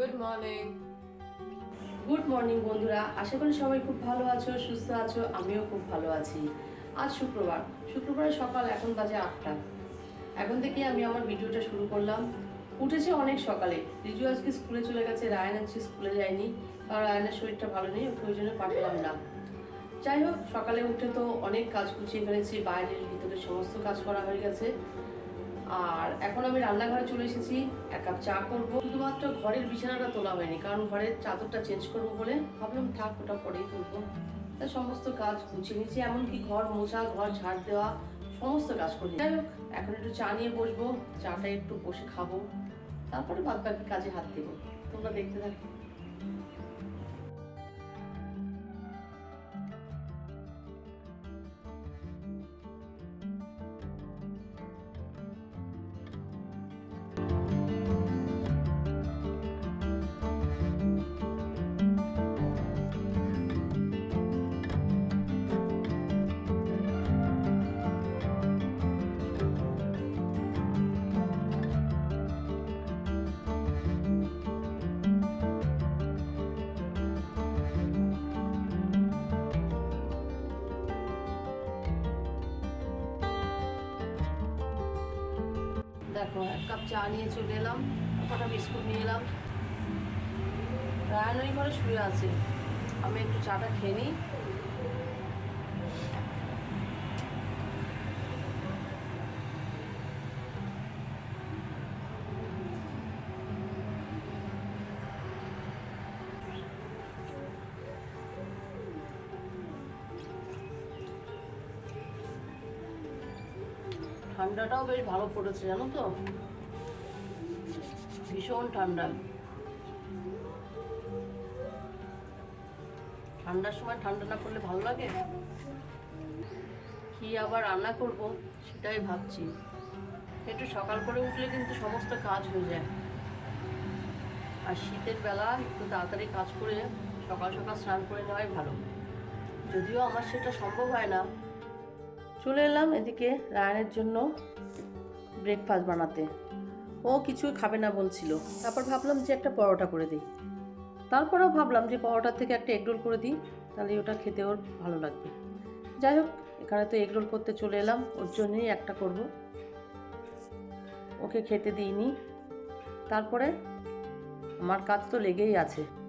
Good morning good morning বন্ধুরা। আশা করি সবাই খুব ভালো আছো, সুস্থ আছো, আমিও খুব ভালো আছি। আজ শুক্রবার। শুক্রবারের সকাল এখন বাজে আটটা। এখন থেকে আমি আমার ভিডিওটা শুরু করলাম। উঠেছে অনেক সকালে। রিজু আজকে স্কুলে চলে গেছে, রায়ন আজকে স্কুলে যায়নি। কারণ রায়নের শরীরটা ভালো নেই, ওকে ওই জন্য পাঠালাম না। যাই হোক, সকালে উঠে তো অনেক কাজ গুছিয়ে ফেলেছি, বাইরের ভিতরে সমস্ত কাজ করা হয়ে গেছে। আর এখন আমি রান্নাঘরে চলে এসেছি, এক কাপ চা করব। শুধুমাত্র ঘরের বিছানাটা তোলা হয়নি, কারণ ঘরের চাদরটা চেঞ্জ করব বলে ভাবলাম থাক, ওটা পরেই তুলবো তাই সমস্ত কাজ গুছিয়ে নিয়েছি, এমনকি ঘর মোছা, ঘর ঝাড় দেওয়া, সমস্ত কাজ করি যাই হোক, এখন একটু চা নিয়ে বসবো, চাটা একটু বসে খাব, তারপরে বাদ বাকি কাজে হাত দেবো। তোমরা দেখতে থাকো। দেখো, এক কাপ চা নিয়ে চলে এলাম, কটা বিস্কুট নিয়ে এলাম। রায়ন ওই ঘরে শুয়ে আছে। আমি একটু চাটা খেয়ে নিই। ঠান্ডাটাও বেশ ভালো পড়েছে, জানো তো? ভীষণ ঠান্ডা। ঠান্ডার সময় ঠান্ডা না পড়লে ভালো লাগে? কি আবার রান্না করব, সেটাই ভাবছি। একটু সকাল করে উঠলে কিন্তু সমস্ত কাজ হয়ে যায়। আর শীতের বেলা একটু তাড়াতাড়ি কাজ করে সকাল সকাল স্নান করে নেওয়াই ভালো। যদিও আমার সেটা সম্ভব হয় না চলে এলাম এদিকে রায়নের জন্য ব্রেকফাস্ট বানাতে। ও কিছু খাবে না বলছিল। তারপর ভাবলাম যে একটা পরোটা করে দিই। তারপরেও ভাবলাম যে পরোটার থেকে একটা এগরোল করে দিই, তাহলে ওটা খেতে ওর ভালো লাগবে। যাই হোক, এখানে তো এগরোল করতে চলে এলাম, ওর জন্যই একটা করব। ওকে খেতে দিইনি। তারপরে আমার কাজ তো লেগেই আছে।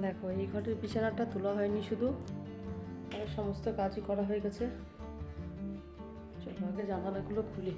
দেখো, এই ঘরের বিছানাটা তোলা হয়নি শুধু। আর সমস্ত কাজই করা হয়ে গেছে। চলো আগে জানালাগুলো খুলি।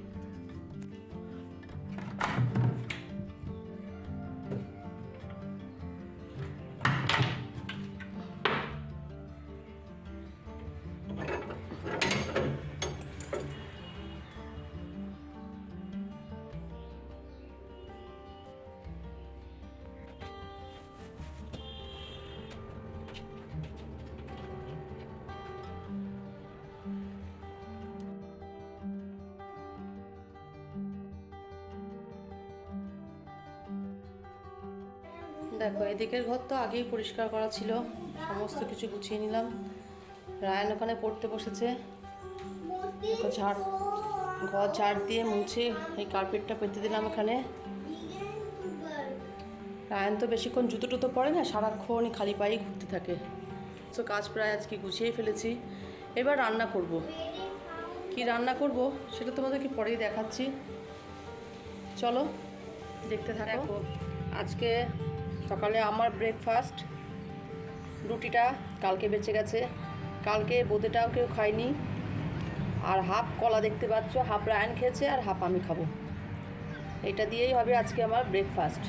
দেখো, এদিকের ঘর তো আগেই পরিষ্কার করা ছিল, সমস্ত কিছু গুছিয়ে নিলাম। রায়ন ওখানে পড়তে বসেছে। ঝাড়, ঘর ঝাড় দিয়ে মুছে এই কার্পেটটা পেতে দিলাম এখানে রায়ন তো বেশিক্ষণ জুতো টুতো পরে না, সারাক্ষণ খালি পায়েই ঘুরতে থাকে। তো কাজ প্রায় আজকে গুছিয়ে ফেলেছি। এবার রান্না করব। কি রান্না করব, সেটা তোমাদেরকে পরেই দেখাচ্ছি। চলো, দেখতে থাকো। আজকে সকালে আমার ব্রেকফাস্ট রুটিটা কালকে বেঁচে গেছে। কালকে বোঁদেটাও কেউ খায়নি। আর হাফ কলা দেখতে পাচ্ছ, হাফ রায়ন খেয়েছে আর হাফ আমি খাব। এটা দিয়েই হবে আজকে আমার ব্রেকফাস্ট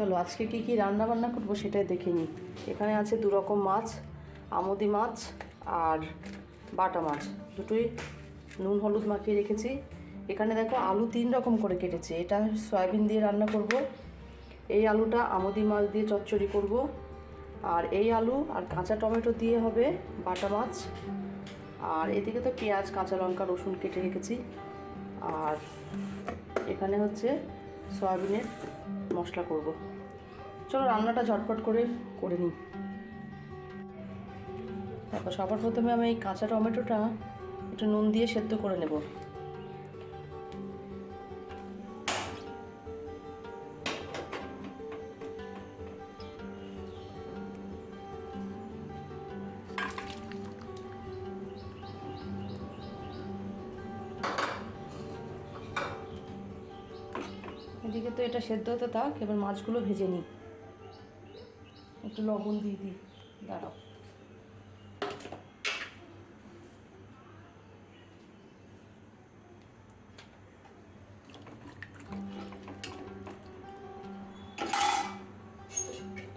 চলো, আজকে কি কি রান্না বান্না করব সেটাই দেখে নিই। এখানে আছে দু রকম মাছ, আমুদি মাছ আর বাটা মাছ। দুটোই নুন হলুদ মাখিয়ে রেখেছি। এখানে দেখো আলু তিন রকম করে কেটেছি। এটা সয়াবিন দিয়ে রান্না করব। এই আলুটা আমুদি মাছ দিয়ে চচ্চড়ি করব। আর এই আলু আর কাঁচা টমেটো দিয়ে হবে বাটা মাছ। আর এদিকে তো পেঁয়াজ, কাঁচা লঙ্কা, রসুন কেটে রেখেছি। আর এখানে হচ্ছে সয়াবিনের মশলা করব। চলো রান্নাটা ঝটপট করে করে নিই। তারপর সবার প্রথমে আমি এই কাঁচা টমেটোটা একটু নুন দিয়ে সেদ্ধ করে নেব। এদিকে তো এটা সেদ্ধ হতে থাক, এবার মাছগুলো ভেজে নিই। একটু লবণ দিয়ে দিই। দাঁড়াও।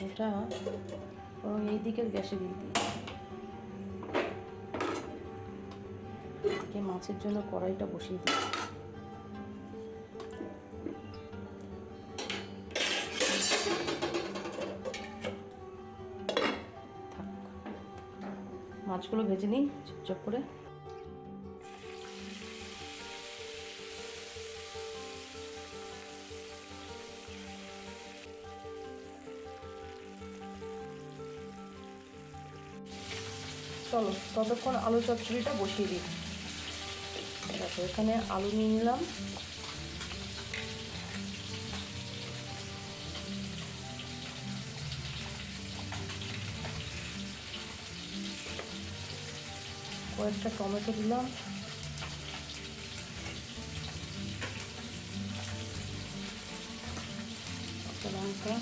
এটা বরং এই দিকের গ্যাসে দিয়ে দিই। মাছের জন্য কড়াইটা বসিয়ে দিই। মাছগুলো ভেজে নিই, চুপচাপ করে। চলো, ততক্ষণ আলু চচ্চড়িটা বসিয়ে দিই। দেখো, এখানে আলু নিয়ে নিলাম। কয়েকটা টমেটো দিলাম। লঙ্কা।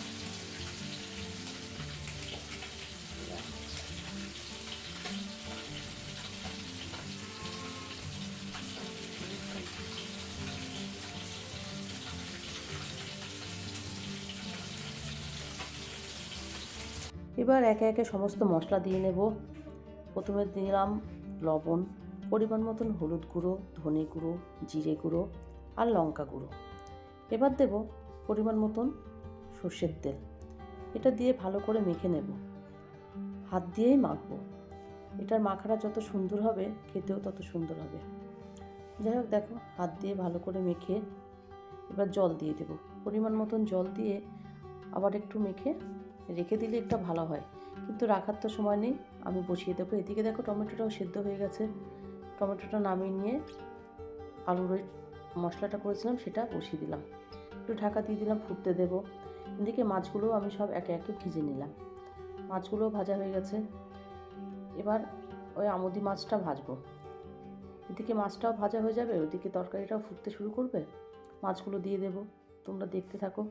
এবার একে একে সমস্ত মশলা দিয়ে নেব। প্রথমে দিলাম লবণ, পরিমাণ মতন হলুদ গুঁড়ো, ধনে গুঁড়ো, জিরে গুঁড়ো আর লঙ্কা গুঁড়ো। এবার দেব পরিমাণ মতন সর্ষের তেল। এটা দিয়ে ভালো করে মেখে নেব। হাত দিয়েই মাখবো। এটার মাখাটা যত সুন্দর হবে, খেতেও তত সুন্দর হবে। যাই হোক, দেখো, হাত দিয়ে ভালো করে মেখে এবার জল দিয়ে দেব। পরিমাণ মতন জল দিয়ে আবার একটু মেখে রেখে দিলে একটা ভালো হয়। কিন্তু রাখার তো সময় নেই। আমি বসিয়ে দেবো। এদিকে দেখো টমেটোটাও সেদ্ধ হয়ে গেছে। টমেটোটা নামিয়ে নিয়ে আলুর ওই মশলাটা করেছিলাম, সেটা বসিয়ে দিলাম। একটু ঢাকা দিয়ে দিলাম, ফুটতে দেবো। এদিকে মাছগুলো আমি সব একে একে ভিজে নিলাম। মাছগুলো ভাজা হয়ে গেছে। এবার ওই আমুদি মাছটা ভাজবো। এদিকে মাছটাও ভাজা হয়ে যাবে, ওদিকে তরকারিটাও ফুটতে শুরু করবে। মাছগুলো দিয়ে দেবো। তোমরা দেখতে থাকো।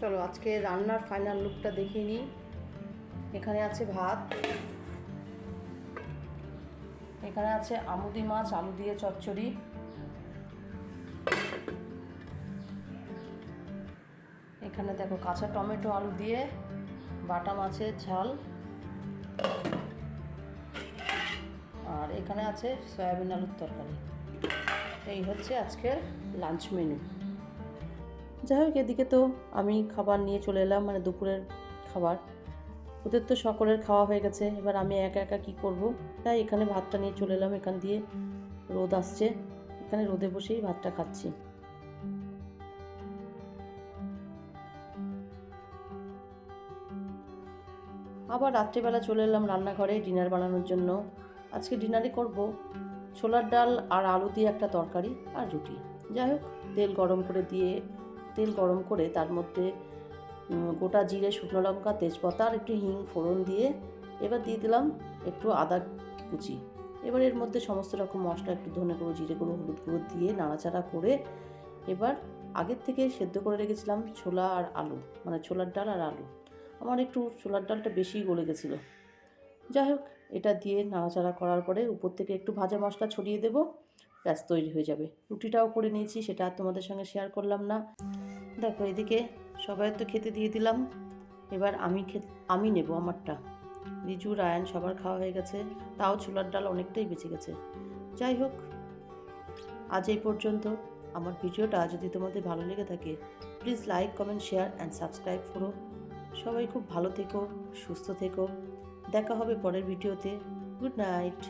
চলো আজকে রান্নার ফাইনাল লুকটা দেখিয়ে নিই। এখানে আছে ভাত। এখানে আছে আমুদি মাছ, আলু দিয়ে চচ্চড়ি। এখানে দেখো কাঁচা টমেটো, আলু দিয়ে বাটা মাছের ঝাল। আর এখানে আছে সয়াবিন আলুর তরকারি। এই হচ্ছে আজকের লাঞ্চ মেনু যাই হোক, এদিকে তো আমি খাবার নিয়ে চলে এলাম মানে দুপুরের খাবার। ওদের তো সকলের খাওয়া হয়ে গেছে, এবার আমি একা একা কি করব? তাই এখানে ভাতটা নিয়ে চলে এলাম, এখান দিয়ে রোদ আসছে। এখানে রোদে বসেই ভাতটা খাচ্ছি। আবার রাত্রিবেলা চলে এলাম রান্নাঘরে ডিনার বানানোর জন্য। আজকে ডিনারই করব ছোলার ডাল আর আলু দিয়ে একটা তরকারি আর রুটি। যাই হোক, তেল গরম করে দিয়ে তেল গরম করে তার মধ্যে গোটা জিরে, শুকনো লঙ্কা, তেজপাতা আর একটু হিং ফোড়ন দিয়ে এবার দিয়ে দিলাম একটু আদা কুচি। এবার এর মধ্যে সমস্ত রকম মশলা, একটু ধনে গুঁড়ো, জিরে গুঁড়ো, হলুদ গুঁড়ো দিয়ে নাড়াচাড়া করে এবার আগের থেকে সেদ্ধ করে রেখেছিলাম ছোলা আর আলু মানে ছোলার ডাল আর আলু। আমার একটু ছোলার ডালটা বেশি গলে গেছিল। যাই হোক, এটা দিয়ে নাড়াচাড়া করার পরে উপর থেকে একটু ভাজা মশলা ছড়িয়ে দেবো। ব্যাস, তৈরি হয়ে যাবে। রুটিটাও করে নিয়েছি, সেটা আর তোমাদের সঙ্গে শেয়ার করলাম না। দেখো, এদিকে সবাই তো খেতে দিয়ে দিলাম। এবার আমি আমি নেব আমারটা। রিজু রায়ান সবার খাওয়া হয়ে গেছে। তাও ছোলার ডাল অনেকটাই বেঁচে গেছে। যাই হোক, আজ এই পর্যন্ত। আমার ভিডিওটা যদি তোমাদের ভালো লেগে থাকে please like comment share and subscribe করো। সবাই খুব ভালো থেকো, সুস্থ থেকো। দেখা হবে পরের ভিডিওতে। Good night